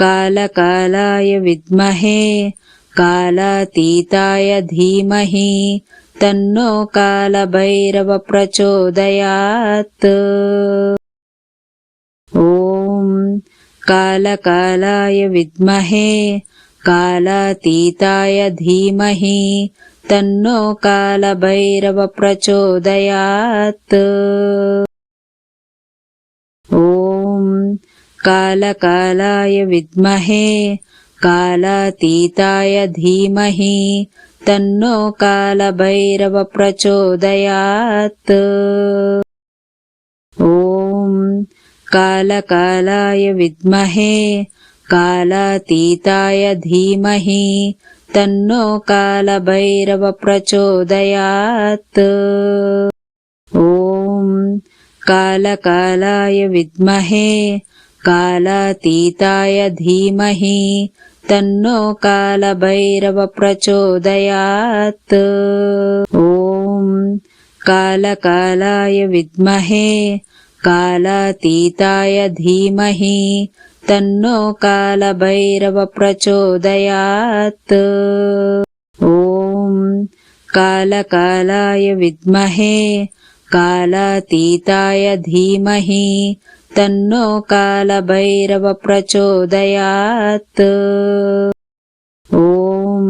कालकालाय विद्महे कालातीताय धीमहि तन्नो कालभैरवप्रचोदयात्। ॐ कालकालाय विद्महे कालातीताय धीमहि तन्नो कालभैरवप्रचोदयात् कालकालाय विद्महे कालातीताय धीमहि तन्नो कालभैरवप्रचोदयात्। ॐ कालकालाय विद्महे कालातीताय धीमहि तन्नो कालभैरवप्रचोदयात्। ॐ कालकालाय विद्महे कालातीताय धीमहि तन्नो कालभैरवप्रचोदयात्। ॐ कालकालाय विद्महे कालातीताय धीमहि तन्नो कालभैरवप्रचोदयात्। ॐ कालकालाय विद्महे कालातीताय धीमहि तन्नो कालभैरवप्रचोदयात्। ॐ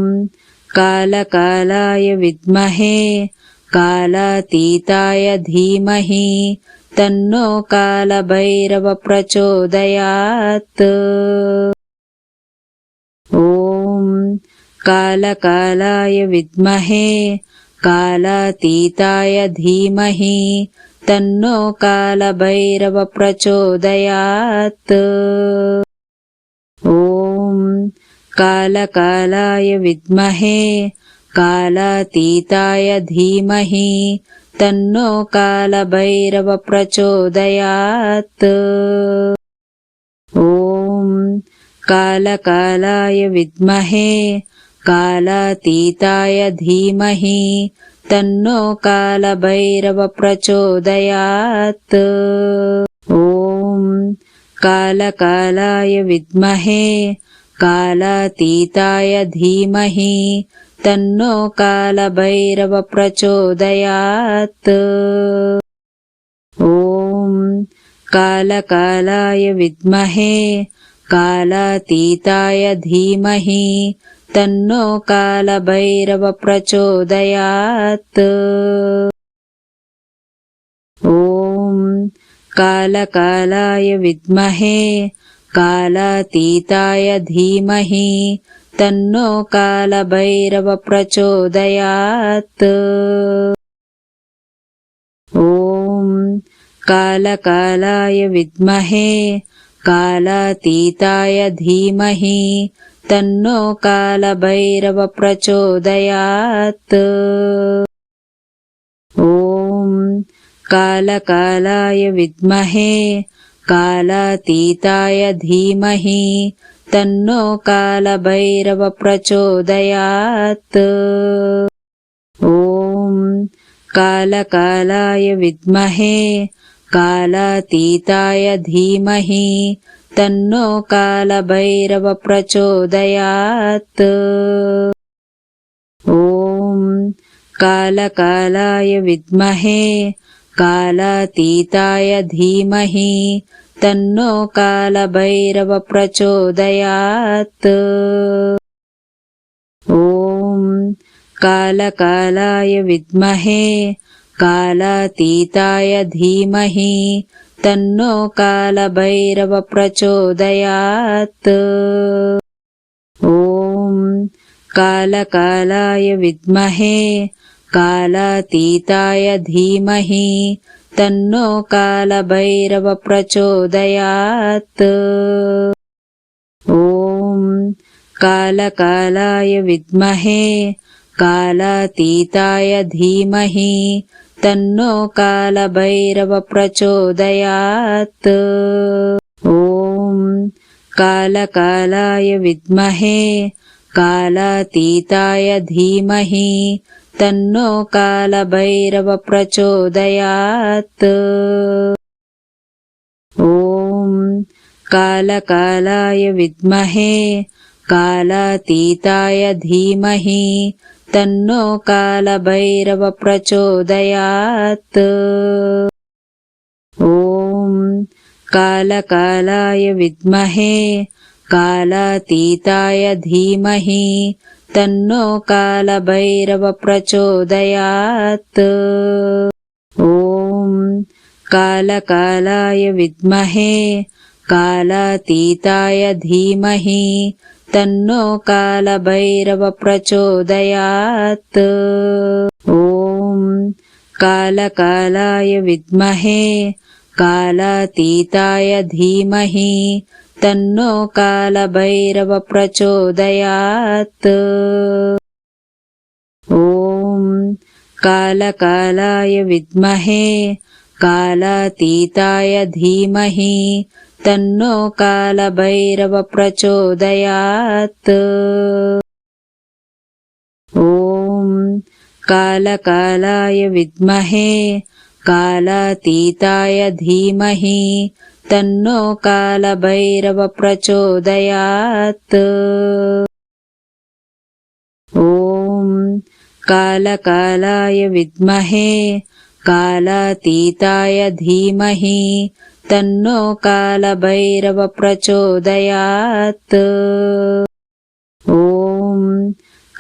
कालकालाय विद्महे कालातीताय धीमहि तन्नो कालभैरवप्रचोदयात्। ॐ कालकालाय विद्महे कालातीताय धीमहि तन्नो कालभैरवप्रचोदयात्। ॐ कालकालाय विद्महे कालातीताय धीमहि तन्नो कालभैरवप्रचोदयात्। ॐ कालकालाय विद्महे कालातीताय धीमहि तन्नो कालभैरवप्रचोदयात्। ॐ कालकालाय विद्महे कालातीताय धीमहि तन्नो कालभैरवप्रचोदयात्। ॐ कालकालाय विद्महे कालातीताय धीमहि तन्नो कालभैरवप्रचोदयात्। ॐ कालकालाय विद्महे कालातीताय धीमहि तन्नो कालभैरवप्रचोदयात्। ॐ कालकालाय विद्महे कालातीताय धीमहि तन्नो कालभैरवप्रचोदयात्। ॐ कालकालाय विद्महे कालातीताय धीमहि तन्नो कालभैरवप्रचोदयात्। ॐ कालकालाय विद्महे कालातीताय धीमहि तन्नो कालभैरवप्रचोदयात्। ॐ कालकालाय विद्महे कालातीताय धीमहि तन्नो कालभैरवप्रचोदयात्। ॐ कालकालाय विद्महे कालातीताय धीमहि तन्नो कालभैरवप्रचोदयात् ॐ कालकालाय विद्महे कालातीताय धीमहि तन्नो कालभैरवप्रचोदयात् ॐ कालकालाय विद्महे कालातीताय धीमहि तन्नो कालभैरवप्रचोदयात्। ॐ कालकालाय विद्महे कालातीताय धीमहि तन्नो कालभैरवप्रचोदयात्। ॐ कालकालाय विद्महे कालातीताय धीमहि तन्नो कालभैरवप्रचोदयात्। ॐ कालकालाय विद्महे कालातीताय धीमहि तन्नो कालभैरवप्रचोदयात्। ॐ कालकालाय विद्महे कालातीताय धीमहि तन्नो कालभैरवप्रचोदयात्। ॐ कालकालाय विद्महे कालातीताय धीमहि तन्नो कालभैरवप्रचोदयात्। ॐ कालकालाय विद्महे कालातीताय धीमहि तन्नो कालभैरवप्रचोदयात्। ॐ कालकालाय विद्महे कालातीताय धीमहि तन्नो कालभैरवप्रचोदयात्। ॐ कालकालाय विद्महे कालातीताय धीमहि तन्नो कालभैरवप्रचोदयात्। ॐ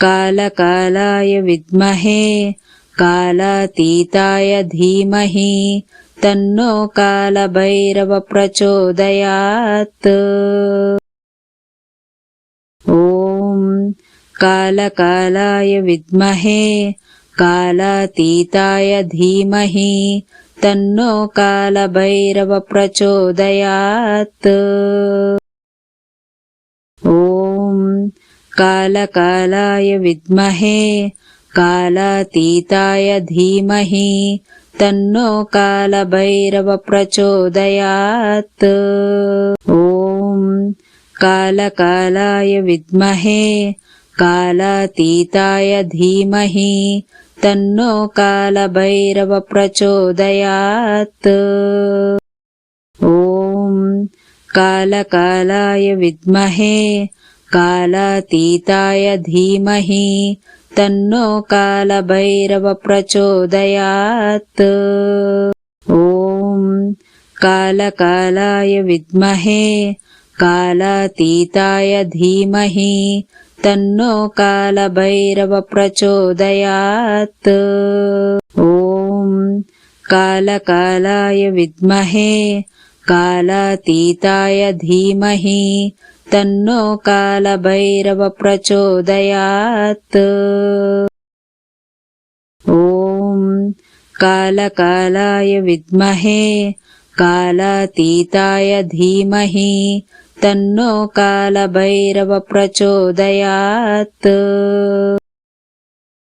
कालकालाय विद्महे कालातीताय धीमहि तन्नो कालभैरवप्रचोदयात्। ॐ कालकालाय विद्महे कालातीताय धीमहि तन्नो कालभैरवप्रचोदयात्। ॐ कालकालाय विद्महे कालातीताय धीमहि तन्नो कालभैरवप्रचोदयात्। ॐ कालकालाय विद्महे कालातीताय धीमहि तन्नो कालभैरवप्रचोदयात् ॐ कालकालाय विद्महे कालातीताय धीमहि तन्नो कालभैरवप्रचोदयात् ॐ कालकालाय विद्महे कालातीताय धीमहि तन्नो कालभैरवप्रचोदयात्। ॐ कालकालाय विद्महे कालातीताय धीमहि तन्नो कालभैरवप्रचोदयात्। ॐ कालकालाय विद्महे कालातीताय धीमहि तन्नो कालभैरवप्रचोदयात्